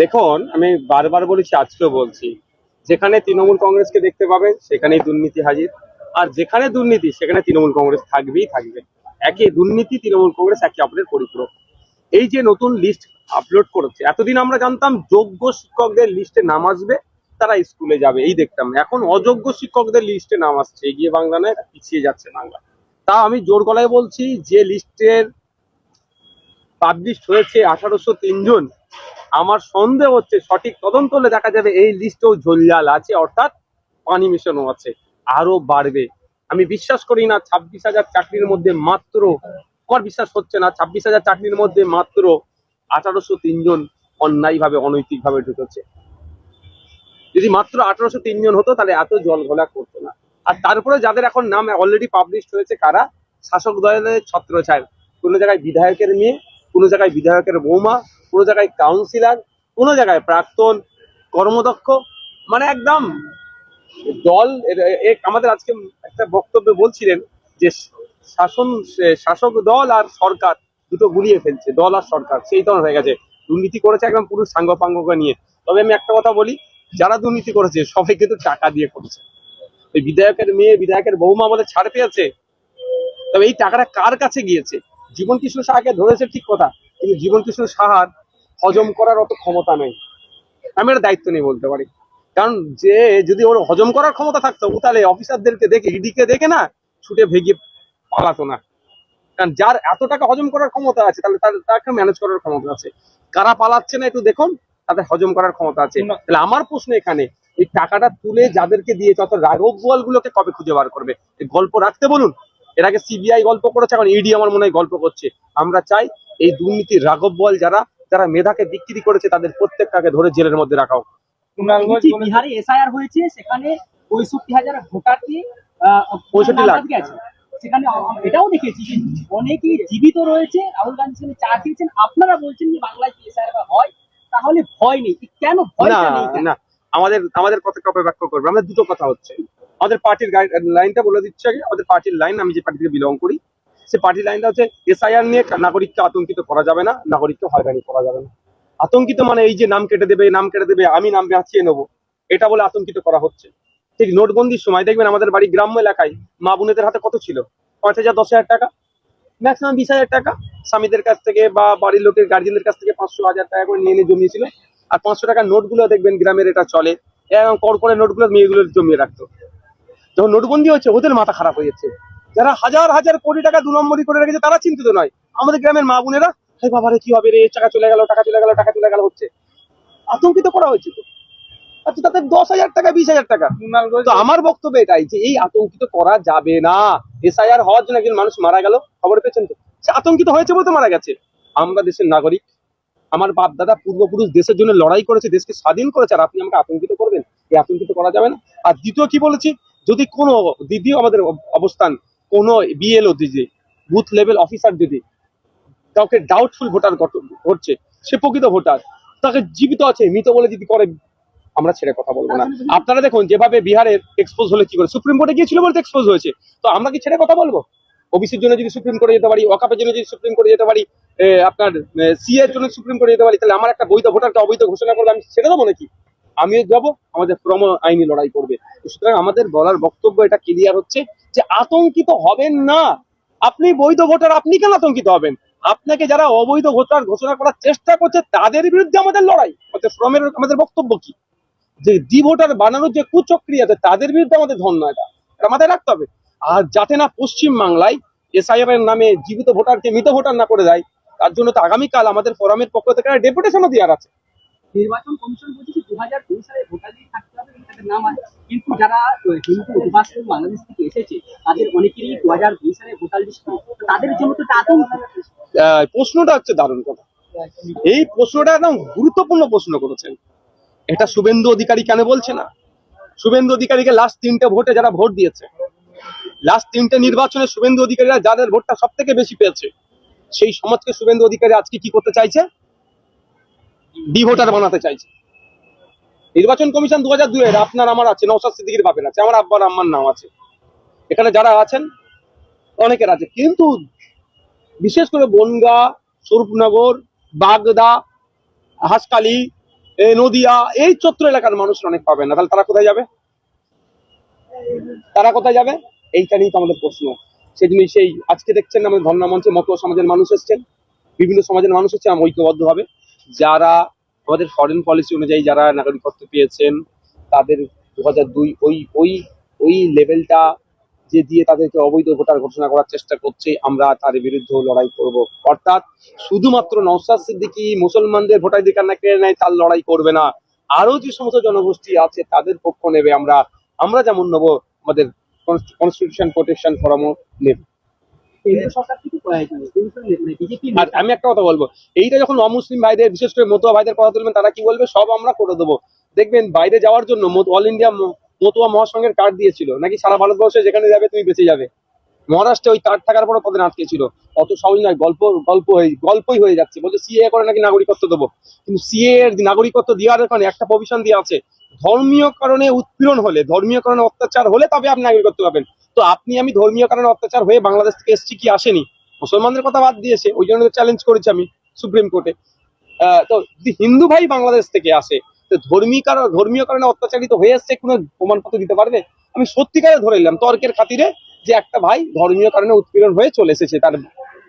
দেখুন, আমি বারবার বলেছি, আজকেও বলছি, যেখানে তৃণমূল কংগ্রেসকে দেখতে পাবেন, সেখানেই দুর্নীতি হাজির। আর যেখানে দুর্নীতি, সেখানে তৃণমূল কংগ্রেস থাকবেই থাকবে। একে দুর্নীতি, তৃণমূল কংগ্রেস একে অপরের পরিপূরক। এই যে নতুন লিস্ট আপলোড করেছে, এতদিন আমরা জানতাম যোগ্য শিক্ষকদের লিস্টে নাম আসবে, তারা স্কুলে যাবে, এই দেখতাম। এখন অযোগ্য শিক্ষকদের লিস্টে নাম আসছে, এগিয়ে বাংলা নয় পিছিয়ে যাচ্ছে বাংলা। তা আমি জোর গলায় বলছি, যে লিস্টের পাবলিশ হয়েছে আঠারোশো তিনজন আমার সন্দেহ হচ্ছে সঠিক তদন্ত হলে দেখা যাবে এই লিস্টেও ঝোলজাল আছে, অর্থাৎ পানি মেশানো আছে আরও বাড়বে। আমি বিশ্বাস করি না, ছাব্বিশ হাজার চাকরির মধ্যে মাত্র, আমার বিশ্বাস হচ্ছে না, ছাব্বিশ হাজার চাকরির মধ্যে মাত্র আঠারোশো তিনজন অন্যায়ভাবে, অনৈতিকভাবে ঢুকেছে। যদি মাত্র আঠারোশো তিনজন হতো, তাহলে এত জল ঘোলা করতো না। আর তারপরে যাদের এখন নাম অলরেডি পাবলিশ হয়েছে, কারা? শাসক দলের ছত্রছায় কোনো জায়গায় বিধায়কের মেয়ে কোনো জায়গায় বিধায়কের বৌমা, কোনো জায়গায় কাউন্সিলর কোনো জায়গায় প্রাক্তন কর্মদক্ষ মানে একদম দল আমাদের আজকে একটা বক্তব্যে বলছিলেন যে শাসন শাসক দল আর সরকার দুটো গুলিয়ে ফেলছে, দল আর সরকার, সেই ধরনের হয়ে গেছে। দুর্নীতি করেছে একদম পুরো সাঙ্গপাঙ্গকে নিয়ে। তবে আমি একটা কথা বলি, যারা দুর্নীতি করেছে সবাই কিন্তু টাকা দিয়ে করেছে। ওই বিধায়কের মেয়ে, বিধায়কের বৌমা আমাদের ছাড় পেয়েছে। তবে এই টাকাটা কার কাছে গিয়েছে? জীবন কৃষ্ণ সাহাকে ধরেছে ঠিক কথা কিন্তু জীবন কৃষ্ণ সাহার হজম করার অত ক্ষমতা নেই। আমি এটা দায়িত্ব নেই বলতে পারি। কারণ যে যদি ওর হজম করার ক্ষমতা থাকতো ও তাহলে অফিসারদেরকে দেখে ইডিকে দেখে না ছুটে ভেগে পালাতো না। কারণ যার এত টাকা হজম করার ক্ষমতা আছে তাহলে তার তাকে ম্যানেজ করার ক্ষমতা আছে। কারা পালাচ্ছে না একটু দেখুন তাদের হজম করার ক্ষমতা আছে। তাহলে আমার প্রশ্ন এখানে এই টাকাটা তুলে যাদেরকে দিয়ে যত রাঘব গুলোকে কবে খুঁজে বার করবে? এই গল্প রাখতে বলুন। এর আগে সিবিআই গল্প করেছে এখন ইডি আমার মনে হয় গল্প করছে। আমরা চাই এই দুর্নীতির রাঘব বল যারা যারা মেধাকে বিক্রি করেছে তাদের প্রত্যেকটাকে ধরে জেলের মধ্যে রাখা হোক। বিহারে এসআইআর হয়েছে সেখানে পঁয়ষট্টি হাজার ভোটারকে 65 লাখ। গেছে। সেখানে এটাও দেখেছি যে অনেকেই জীবিত রয়েছে রাহুল গান্ধীর সঙ্গে চা খেয়েছেন। আপনারা বলছেন যে বাংলায় এসআইআর হয়? তাহলে ভয় নেই। কেন নেই না। আমাদের আমাদের কথাকে অপব্যাখ্যা করবে। আমাদের দুটো কথা হচ্ছে। আমাদের পার্টির লাইনটা বলে দিচ্ছে আগে। আমাদের পার্টির লাইন আমি যে পার্টি থেকে বিলং করি, সে পার্টির লাইনটা হচ্ছে এসআইআর নিয়ে নাগরিককে আতঙ্কিত করা যাবে না, নাগরিককে হয়রানি করা যাবে না। আতঙ্কিত মানে এই যে নাম কেটে দেবে, নাম কেটে দেবে, আমি নাম বাঁচিয়ে নেব, এটা বলে আতঙ্কিত করা হচ্ছে। ঠিক নোটবন্দির সময়, দেখবেন আমাদের বাড়ি গ্রাম্য এলাকায় মা বোনেদের হাতে কত ছিল? পাঁচ হাজার, দশ হাজার টাকা ম্যাক্সিমাম বিশ হাজার টাকা। স্বামীদের কাছ থেকে বা বাড়ির লোকের গার্জিয়ানদের কাছ থেকে পাঁচশো, হাজার টাকা করে নিয়ে নিয়ে জমিয়েছিল। আর পাঁচশো টাকার নোটগুলো দেখবেন গ্রামের এটা চলে। এবং কড়কড়ে নোটগুলো মেয়েগুলো জমিয়ে রাখতো। যখন নোটবন্দি হচ্ছে ওদের মাথা খারাপ হয়ে যাচ্ছে। যারা হাজার হাজার কোটি টাকা দু নম্বরই করে রেখেছে তারা চিন্তিত নয়। আমাদের গ্রামের মা বোনেরা হে বাবারে কি হবে রে? টাকা চলে গেল টাকা চলে গেল টাকা চলে গেল হচ্ছে। আতঙ্কিত করা হয়েছে তো। আচ্ছা তাদের দশ হাজার টাকা বিশ হাজার টাকা। তো আমার বক্তব্য এটাই যে এই আতঙ্কিত করা যাবে না। এসআইআর হওয়ার জন্য একজন মানুষ মারা গেল খবর পেয়েছেন তো? সে আতঙ্কিত হয়েছে বলতে মারা গেছে। আমরা দেশের নাগরিক আমার বাপ দাদা পূর্বপুরুষ দেশের জন্য লড়াই করেছে দেশকে স্বাধীন করেছে আর আপনি আমাকে আতঙ্কিত করবেন? এই আতঙ্কিত করা যাবে না। আর দ্বিতীয় কি বলেছি? যদি কোনো দ্বিতীয় আমাদের অবস্থান কোনো বিএলও যদি বুথ লেভেল অফিসার যদি কাউকে ডাউটফুল ভোটার ঘটছে সে প্রকৃত ভোটার তাকে জীবিত আছে মৃত বলে যদি করে আমরা ছেড়ে কথা বলব না। আপনারা দেখুন যেভাবে বিহারের এক্সপোজ হলে কি করে? সুপ্রিম কোর্টে গিয়েছিল বলতে এক্সপোজ হয়েছে। তো আমরা কি ছেড়ে কথা বলব? ওবিসির জন্য যদি সুপ্রিম কোর্টে যেতে পারি ওকাপের জন্য যদি সুপ্রিম কোর্টে যেতে পারি আপনার সি এর জন্য সুপ্রিম কোর্টে যেতে পারি তাহলে আমার একটা বৈধ ভোটারকে অবৈধ ঘোষণা করবে আমি ছেড়ে দেবো নাকি? আমিও যাব, আমাদের শ্রম আইনি লড়াই করবে। সুতরাং আমাদের বলার বক্তব্য এটা ক্লিয়ার হচ্ছে যে আতঙ্কিত হবেন না। আপনি বৈধ ভোটার, আপনি কেন আতঙ্কিত হবেন? আপনাকে যারা অবৈধ ভোটার ঘোষণা করার চেষ্টা করছে, তাদের বিরুদ্ধে আমাদের লড়াই। আমাদের শ্রমের, আমাদের বক্তব্য কি? যে ডি ভোটার বানানোর যে কুচক্রিয়া আছে, তাদের বিরুদ্ধে আমাদের ধন্য এটা। মাথায় রাখতে হবে। আর যাতে না পশ্চিম বাংলায় এসআইআর এর নামে জীবিত ভোটারকে মৃত ভোটার না করে দেয়, তার জন্য তো আগামীকাল আমাদের ফোরামের পক্ষ থেকে ডেপুটেশনও দেওয়ার আছে। নির্বাচন কমিশন বলছে দু হাজার দুই সালে ভোটার থাকতে হবে তাদের নাম আছে। কিন্তু যারা হিন্দু অভিবাসী বাংলাদেশ থেকে এসেছে, তাদের অনেকেরই দু হাজার দুই সালে ভোটার লিস্ট তাদের জন্য তো আতঙ্ক। প্রশ্নটা হচ্ছে দারুণ কথা। এই প্রশ্নটা একদম গুরুত্বপূর্ণ প্রশ্ন করেছেন। এটা শুভেন্দু অধিকারী কেন বলছে না? শুভেন্দু অধিকারীকে লাস্ট তিনটে ভোটে যারা ভোট দিয়েছে লাস্ট তিনটে নির্বাচনে শুভেন্দু অধিকারীরা যাদের ভোটটা সব থেকে বেশি পেয়েছে, সেই সমাজকে শুভেন্দু অধিকারী আজকে কি করতে চাইছে? ডি ভোটার বানাতে চাইছে। নির্বাচন কমিশন দু হাজার দুয়ের আপনার আমার আছে নৌসাদ সিদ্দিকির বাপের আছে, আমার আব্বার আম্মার নাম আছে। এখানে যারা আছেন, অনেকের আছে। কিন্তু বিশেষ করে বনগা, স্বরূপনগর, বাগদা হাসকালি নদিয়া, এই চত্র এলাকার মানুষ অনেক পাবে না। তাহলে তারা কোথায় যাবে? তারা কোথায় যাবে? এইটা নিয়েই তো আমাদের প্রশ্ন। সেজন্যই সেই, আজকে দেখছেন আমাদের ধর্ণা মঞ্চে মতো সমাজের মানুষ এসছেন। বিভিন্ন সমাজের মানুষ আমরা ঐক্যবদ্ধভাবে। যারা আমাদের ফরেন পলিসি অনুযায়ী যারা নাগরিকত্ব পেয়েছেন, তাদের দু দুই ওই ওই ওই লেভেলটা যে দিয়ে তাদেরকে অবৈধ ভোটার ঘোষণা করার চেষ্টা করছে, আমরা তার বিরুদ্ধে লড়াই করব। অর্থাৎ শুধুমাত্র নওশাদ সিদ্দিকী মুসলমানদের ভোটাধিকার না কেড়ে নেয়, তার লড়াই করবে না। আরও যে সমস্ত জনগোষ্ঠী আছে, তাদের পক্ষ নেবে আমরা আমরা যেমন নেব, আমাদের কনস্টিটিউশন প্রোটেকশন ফোরামও নেবে কেন্দ্র সরকার থেকে বিজেপি আর আমি একটা কথা বলব, এইটা যখন অমুসলিম ভাইদের, বিশেষ করে মতুয়া ভাইদের কথা তুলবেন, তারা কি বলবে? সব আমরা করে দেবো। দেখবেন, বাইরে যাওয়ার জন্য অল ইন্ডিয়া মতুয়া মহাসংঘের কার্ড দিয়েছিল। নাকি সারা ভারতবর্ষে যেখানে যাবে, তুমি বেঁচে যাবে। মহারাষ্ট্রে ওই কার্ড থাকার পরও তাদের আটকে ছিল। অত সহজ নয় গল্প গল্প হয়ে গল্পই হয়ে যাচ্ছে। বলছে সিএ করে নাকি নাগরিকত্ব দেবো? কিন্তু সিএ এর নাগরিকত্ব দেওয়ার ওখানে একটা প্রভিশন দেওয়া আছে। ধর্মীয় কারণে উৎপীড়ন হলে, ধর্মীয় কারণে অত্যাচার হলে তবে আপনি নাগরিকত্ব পাবেন তো আপনি, আমি ধর্মীয় কারণে অত্যাচার হয়ে বাংলাদেশ থেকে এসছি কি আসেনি? মুসলমানদের কথা বাদ দিয়েছে, ওই জন্য চ্যালেঞ্জ করেছি আমি সুপ্রিম কোর্টে। তো হিন্দু ভাই বাংলাদেশ থেকে আসে, তো ধর্মীয় কারণ ধর্মীয় কারণে অত্যাচারিত হয়ে এসছে কোনো প্রমাণপত্র দিতে পারবে? আমি সত্যিকারে ধরে নিলাম, তর্কের খাতিরে যে একটা ভাই ধর্মীয় কারণে উৎপীড়ন হয়ে চলে এসেছে তার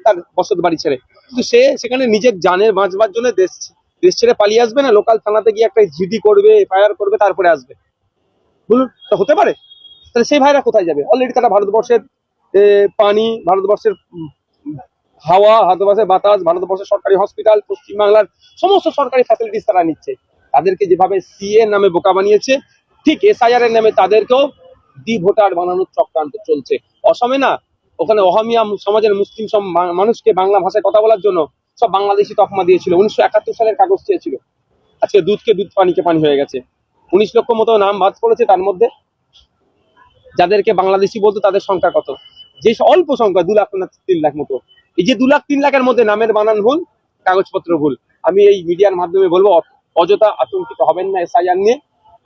তার বসত বাড়ি ছেড়ে। কিন্তু সে সেখানে নিজের জানের বাঁচবার জন্য দেশ দেশ ছেড়ে পালিয়ে আসবে না? লোকাল থানাতে গিয়ে একটা জিডি করবে এফআইআর করবে, তারপরে আসবে। বলুন, তো হতে পারে? তাহলে সেই ভাইরা কোথায় যাবে? অলরেডি তারা ভারতবর্ষের পানি, ভারতবর্ষের হাওয়া ভারতবর্ষের বাতাস, ভারতবর্ষের সরকারি হসপিটাল পশ্চিমবাংলার সমস্ত সরকারি ফ্যাসিলিটিস তারা নিচ্ছে। তাদেরকে যেভাবে সিএ নামে বোকা বানিয়েছে, ঠিক এসআইআর এর নামে তাদেরকেও ডি ভোটার বানানোর চক্রান্ত চলছে। অসমে না, ওখানে অহমিয়া সমাজের মুসলিম মানুষকে বাংলা ভাষায় কথা বলার জন্য সব বাংলাদেশি তকমা দিয়েছিল। উনিশশো একাত্তর সালের কাগজ চেয়েছিল। আজকে দুধকে দুধ পানিকে পানি হয়ে গেছে। উনিশ লক্ষ মতো নাম বাদ পড়েছে তার মধ্যে। যাদেরকে বাংলাদেশি বলতো তাদের সংখ্যা কত? যে অল্প সংখ্যা, দু লাখ না তিন লাখ মতো। এই যে দু লাখ, তিন লাখের মধ্যে নামের বানান ভুল, কাগজপত্র ভুল। আমি এই মিডিয়ার মাধ্যমে বলব অযথা আতঙ্কিত হবেন না এসআইআর নিয়ে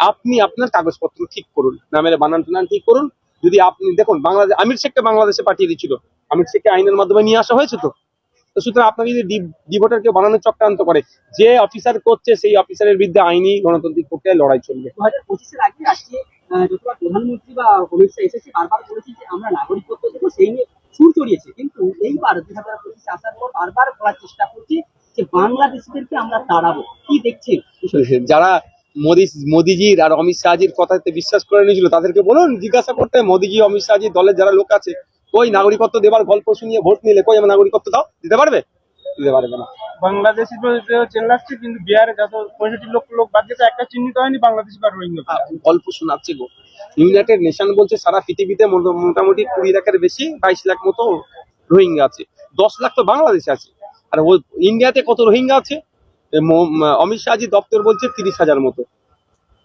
আপনি আপনার কাগজপত্র ঠিক করুন। নামের বানান টানান ঠিক করুন। যদি আপনি দেখুন বাংলাদেশ আমির শেখকে বাংলাদেশে পাঠিয়ে দিচ্ছিল আমির শেখকে আইনের মাধ্যমে নিয়ে আসা হয়েছে তো? তো সুতরাং আপনাকে যদি ডিভোটারকে বানানোর চক্রান্ত করে যে অফিসার করছে সেই অফিসারের বিরুদ্ধে আইনি গণতান্ত্রিক প্রক্রিয়ায় লড়াই চলবে। দু হাজার পঁচিশের আগে আজকে যতবার প্রধানমন্ত্রী বা অমিত শাহ এসেছে বারবার বলেছে যে আমরা নাগরিকত্ব দেবো সেই নিয়ে সুর চড়িয়েছে। কিন্তু এইবার দুই হাজার পঁচিশে আসার পর বারবার বলার চেষ্টা করছে যে বাংলাদেশিদেরকে আমরা তাড়াবো। কি দেখছেন? যারা মোদি মোদিজির আর অমিত শাহজির কথাতে বিশ্বাস করে নিয়েছিল তাদেরকে বলুন জিজ্ঞাসা করতে মোদিজি অমিত শাহজির দলের যারা লোক আছে কই নাগরিকত্ব দেবার গল্প শুনিয়ে ভোট নিলে কই আমার নাগরিকত্ব দাও? দিতে পারবে? দিতে পারবে না। বাংলাদেশি চেল্লাচ্ছে কিন্তু বিহারে যত পঁয়ষট্টি লক্ষ লোক বাদ গেছে একটা চিহ্নিত হয়নি বাংলাদেশি বা রোহিঙ্গা। গল্প শোনাচ্ছে গো। ইউনাইটেড নেশন বলছে সারা পৃথিবীতে মোটামুটি কুড়ি লাখের বেশি বাইশ লাখ মতো রোহিঙ্গা আছে। দশ লাখ তো বাংলাদেশে আছে। আর ও ইন্ডিয়াতে কত রোহিঙ্গা আছে? অমিত শাহজি দপ্তর বলছে তিরিশ হাজার মতো।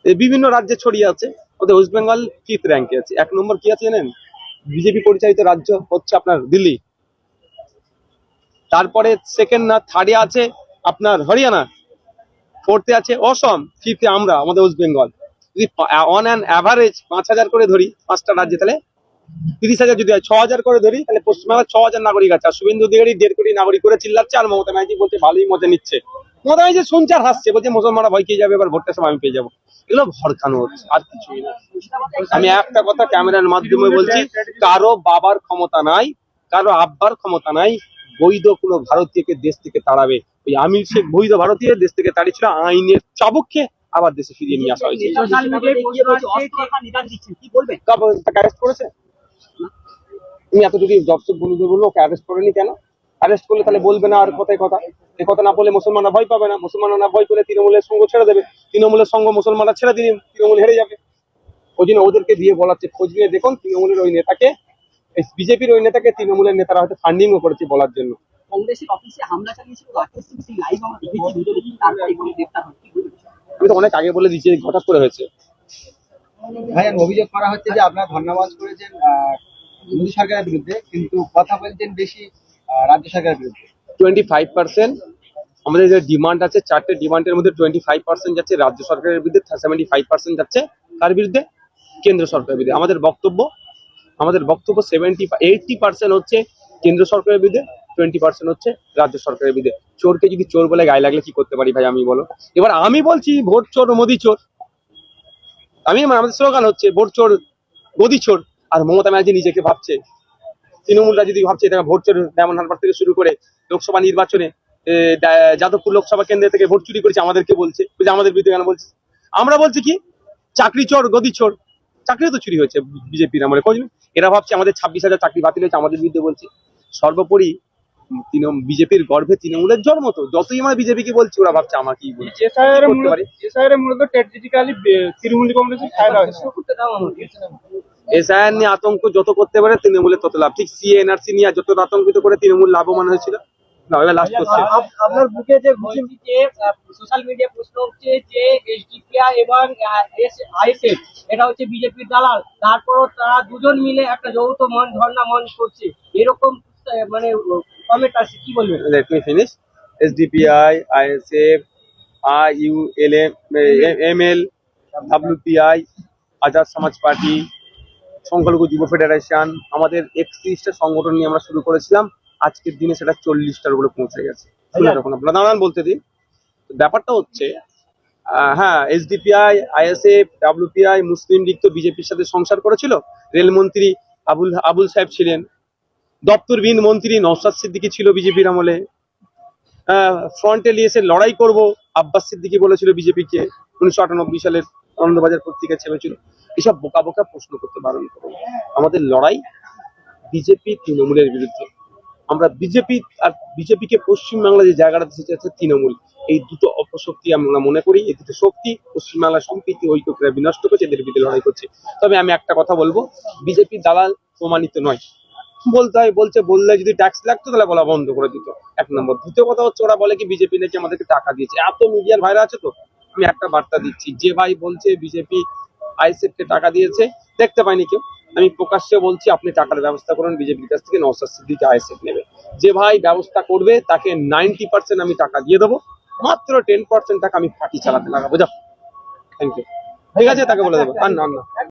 বিভিন্ন রাজ্যে ছড়িয়ে আছে। ওদের ওয়েস্ট বেঙ্গল ফিফথ র্যাঙ্কে আছে। এক নম্বর কি আছে জানেন? বিজেপি পরিচালিত রাজ্য হচ্ছে আপনার দিল্লি। তারপরে সেকেন্ড না থার্ডে আছে আপনার হরিয়ানা। ফোর্থে আছে অসম ফিফথে আমরা, আমাদের ওয়েস্ট বেঙ্গল যদি অন অ্যান অ্যাভারেজ পাঁচ হাজার করে ধরি পাঁচটা রাজ্যে, তাহলে তিরিশ হাজার যদি হয়, ছ হাজার করে ধরি, তাহলে পশ্চিমবাংলার ছ হাজার নাগরিক আছে। আর শুভেন্দু অধিকারী দেড় কোটি নাগরিক করে চিল্লাচ্ছে, আর মমতা ব্যানার্জি বলছে ভালোই মজা নিচ্ছে। ব্যানার্জি শুনছে আর হাসছে বলছে মুসলমানরা ভয় খেয়ে যাবে এবার ভোটটা সময় আমি পেয়ে যাব। এগুলো ভরকানো হচ্ছে আর কিছুই না। আমি একটা কথা ক্যামেরার মাধ্যমে বলছি কারও বাবার ক্ষমতা নাই কারও আব্বার ক্ষমতা নাই বৈধ কোনো ভারতীয়কে দেশ থেকে তাড়াবে। ওই আমির সে বৈধ ভারতীয় দেশ থেকে তাড়িয়েছিল আইনের চাবুককে আবার দেশে ফিরিয়ে নিয়ে আসা হয়েছে। করেছে? তুমি এত যদি জবসব বন্ধুদের বলল ওকে অ্যারেস্ট করেনি কেন? অ্যারেস্ট করলে তাহলে বলবে না আর কথায় কথা। এই কথা না বলে মুসলমানরা ভয় পাবে না। মুসলমানরা না ভয় পেলে তৃণমূলের সঙ্গ ছেড়ে দেবে। তৃণমূলের সঙ্গ মুসলমানরা ছেড়ে দিন তৃণমূল হেরে যাবে। ওই জন্য ওদেরকে দিয়ে বলাচ্ছে খোঁজ নিয়ে দেখুন তৃণমূলের ওই নেতাকে বিজেপির ওই নেতাকে তৃণমূলের নেতারা হয়তো ফান্ডিংও করেছে বলার জন্য। কংগ্রেসের অফিসে হামলা চালিয়েছিল রাকেশ সিং সেই লাইভ আমরা দেখেছি ভিডিও দেখেছি তারপরে এগুলো গ্রেফতার হয়। আমি তো অনেক আগে বলে দিচ্ছি হঠাৎ করে হয়েছে। ভাইয়ান অভিযোগ করা হচ্ছে যে আপনারা ধন্যবাদ করেছেন আহ, মোদী সরকারের বিরুদ্ধে কিন্তু কথা বলছেন বেশি রাজ্য সরকারের বিরুদ্ধে? টোয়েন্টি ফাইভ পার্সেন্ট আমাদের যে ডিমান্ড আছে, চারটে ডিমান্ডের মধ্যে টোয়েন্টি ফাইভ পার্সেন্ট যাচ্ছে রাজ্য সরকারের বিরুদ্ধে সেভেন্টি ফাইভ পার্সেন্ট যাচ্ছে তার বিরুদ্ধে? কেন্দ্র সরকারের বিরুদ্ধে। আমাদের বক্তব্য আমাদের বক্তব্য সেভেন্টি এইটটি পার্সেন্ট হচ্ছে কেন্দ্র সরকারের বিরুদ্ধে টোয়েন্টি পার্সেন্ট হচ্ছে রাজ্য সরকারের বিরুদ্ধে। চোরকে যদি চোর বলে গায়ে লাগলে কি করতে পারি ভাই আমি বলো? এবার আমি বলছি ভোট চোর, মোদি চোর। আমি আমাদের স্লোগান হচ্ছে, ভোট চোর, মোদি চোর। আর মমতা ব্যানার্জি নিজেকে ভাবছে তৃণমূলরা যদি ভাবছে এটা ভোট চোর ডায়মন্ড হারবার থেকে শুরু করে লোকসভা নির্বাচনে যাদবপুর লোকসভা কেন্দ্র থেকে ভোট চুরি করেছে, আমাদেরকে বলছে যে আমাদের বিরুদ্ধে কেন বলছে আমরা বলছি কি? চাকরি চোর, গদি চোর চাকরিও তো চুরি হয়েছে, বিজেপির আমলে খোঁজ এরা ভাবছে আমাদের ছাব্বিশ হাজার চাকরি বাতিল হয়েছে, আমাদের বিরুদ্ধে বলছে। সর্বোপরি বিজেপির গর্ভে তৃণমূলের জন্ম তো। যতই আমরা বিজেপিকে বলছি ওরা ভাবছে আমার কি বলছে এসআইআর মূলত পারি? এসআইআর মূলত স্ট্র্যাটেজিক্যালি তৃণমূল কংগ্রেসের ফায়দা হয়েছে করতে দাও আমাকে এসআইআর নিয়ে আতঙ্ক যত করতে পারে তৃণমূলের তত লাভ। ঠিক সিএ এনআরসি নিয়ে যত আতঙ্কিত করে তৃণমূল লাভবান হয়েছিল। না এবার লাস্ট কোশ্চেন আপনার বুকে যে বলছি যে সোশ্যাল মিডিয়া প্রশ্ন হচ্ছে যে এসডিপিআই এবং আইএসএফ এটা হচ্ছে বিজেপির দালাল। তারপরও তারা দুজন মিলে একটা যৌথ মন ধর্ণা মঞ্চ করছে। এরকম মানে কমেন্ট আছে কি বলবেন? Let me finish. SDPI, ISF, IULM, ML, WPI, Azad Samaj Party সংখ্যালঘু যুব ফেডারেশন আমাদের একত্রিশটা সংগঠন নিয়ে আমরা শুরু করেছিলাম। আজকের দিনে সেটা চল্লিশটার উপরে পৌঁছে গেছে। দাঁড়ান বলতে দিন ব্যাপারটা হচ্ছে আহ, হ্যাঁ SDPI ISF WPI Muslim League তো বিজেপির সাথে সংসার করেছিল। রেলমন্ত্রী আবুল আবুল সাহেব ছিলেন। দপ্তরবিহীন মন্ত্রী নওশাদ সিদ্দিকী ছিল বিজেপির আমলে। ফ্রন্টে নিয়ে এসে লড়াই করব, আব্বাস সিদ্দিকী বলেছিল বিজেপিকে, উনিশশো আটানব্বই সালের আনন্দবাজার পত্রিকা ছেপেছিল। এসব বোকা বোকা প্রশ্ন করতে বারণ করো। আমাদের লড়াই বিজেপি তৃণমূলের বিরুদ্ধে। আমরা বিজেপি আর বিজেপিকে পশ্চিমবাংলা যে জায়গাটা দিতে চাচ্ছে তৃণমূল, এই দুটো অপশক্তি আমরা মনে করি, এই দুটো শক্তি পশ্চিমবাংলার সম্প্রীতি ঐক্যকে বিনষ্ট করছে, এদের বিরুদ্ধে লড়াই করছে। তবে আমি একটা কথা বলব, বিজেপি দালাল প্রমাণিত নয়। বলতে হয়, বলছে, বললে যদি ট্যাক্স লাগতো, তাহলে বলা বন্ধ করে দিত। এক নম্বর। দ্বিতীয় কথা হচ্ছে, ওরা বলে কি বিজেপি নাকি আমাদেরকে টাকা দিয়েছে। এত মিডিয়ার ভাইরা আছে তো, আমি একটা বার্তা দিচ্ছি, যে ভাই বলছে বিজেপি আইএসএফ কে টাকা দিয়েছে, দেখতে পাইনি কেউ। আমি প্রকাশ্যে বলছি, আপনি টাকার ব্যবস্থা করুন বিজেপির কাছ থেকে নওসাদ সিদ্দিকি আইএসএফ নেবে। যে ভাই ব্যবস্থা করবে, তাকে নাইনটি পার্সেন্ট আমি টাকা দিয়ে দেবো। মাত্র টেন পার্সেন্ট টাকা আমি পার্টি চালাতে লাগাবো। যাও। থ্যাংক ইউ ঠিক আছে, তাকে বলে দেবো। আর না।